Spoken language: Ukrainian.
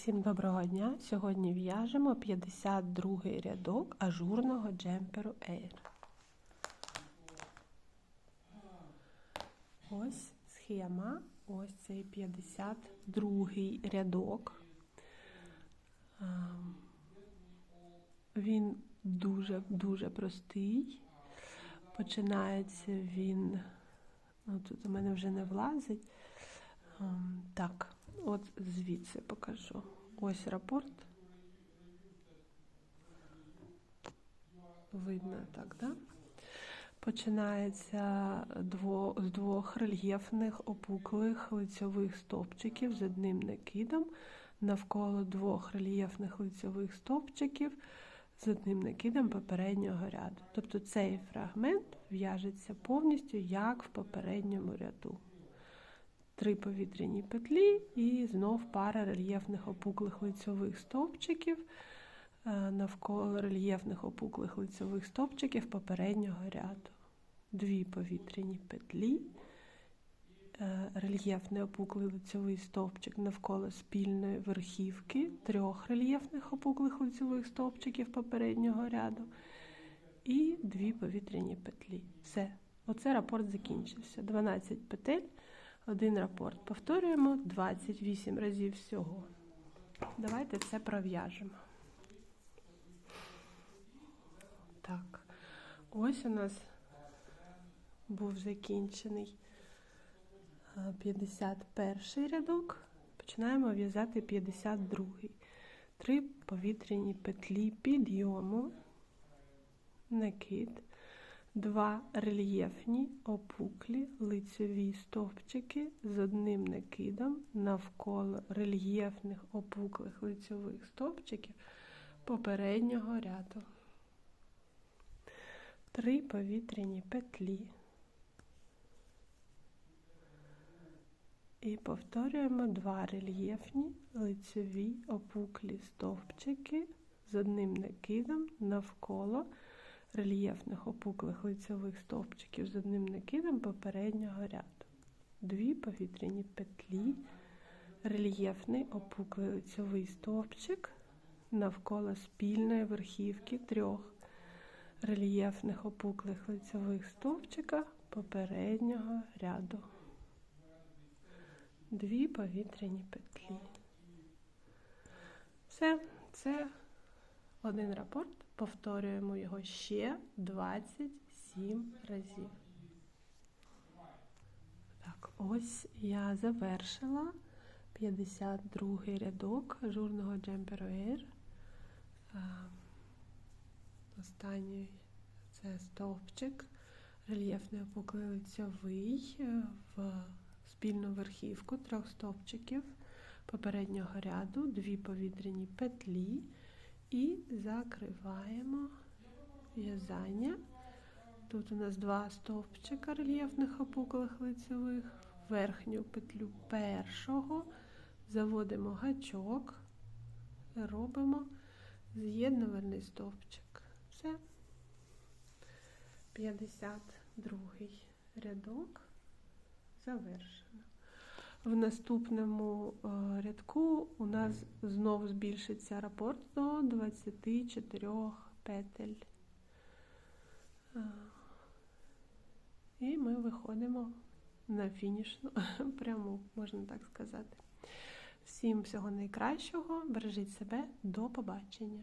Всім доброго дня! Сьогодні в'яжемо 52 рядок ажурного джемперу Air. Ось схема, ось цей 52 рядок. Він дуже-дуже простий. Починається він, ну тут у мене вже не влазить. Ем, Так, от звідси покажу. Ось рапорт. Видно так, да? Починається дво, з двох рельєфних опуклих лицьових стовпчиків з одним накидом навколо двох рельєфних лицьових стовпчиків з одним накидом попереднього ряду. Тобто цей фрагмент в'яжеться повністю як в попередньому ряду. Три повітряні петлі і знов пара рельєфних опуклих лицьових стовпчиків навколо рельєфних опуклих лицьових стовпчиків попереднього ряду. Дві повітряні петлі, рельєфний опуклий лицьовий стовпчик навколо спільної верхівки трьох рельєфних опуклих лицьових стовпчиків попереднього ряду. І дві повітряні петлі. Все. Оце рапорт закінчився. 12 петель, один рапорт. Повторюємо 28 разів всього. Давайте це пров'яжемо. Так, ось у нас був закінчений 51 рядок. Починаємо в'язати 52. Три повітряні петлі підйому, накид, два рельєфні опуклі лицеві стовпчики з одним накидом навколо рельєфних опуклих лицьових стовпчиків попереднього ряду. Три повітряні петлі. І повторюємо два рельєфні лицеві опуклі стовпчики з одним накидом навколо рельєфних опуклих лицевих стовпчиків з одним накидом попереднього ряду. Дві повітряні петлі, рельєфний опуклий лицевий стовпчик навколо спільної верхівки трьох рельєфних опуклих лицевих стовпчика попереднього ряду. Дві повітряні петлі. Все, це один рапорт. Повторюємо його ще 27 разів. Так, ось я завершила 52-й рядок журного джемперу Air. Останній це стовпчик, рельєфний опуклий лицьовий в спільну верхівку трьох стовпчиків попереднього ряду, дві повітряні петлі і закриваємо в'язання. Тут у нас два стовпчика рельєфних опуклих лицевих, верхню петлю першого, заводимо гачок, робимо з'єднувальний стовпчик. Все. 52 рядок завершено. В наступному рядку у нас знову збільшиться рапорт до 24 петель. І ми виходимо на фінішну пряму, можна так сказати. Всім всього найкращого, бережіть себе, до побачення!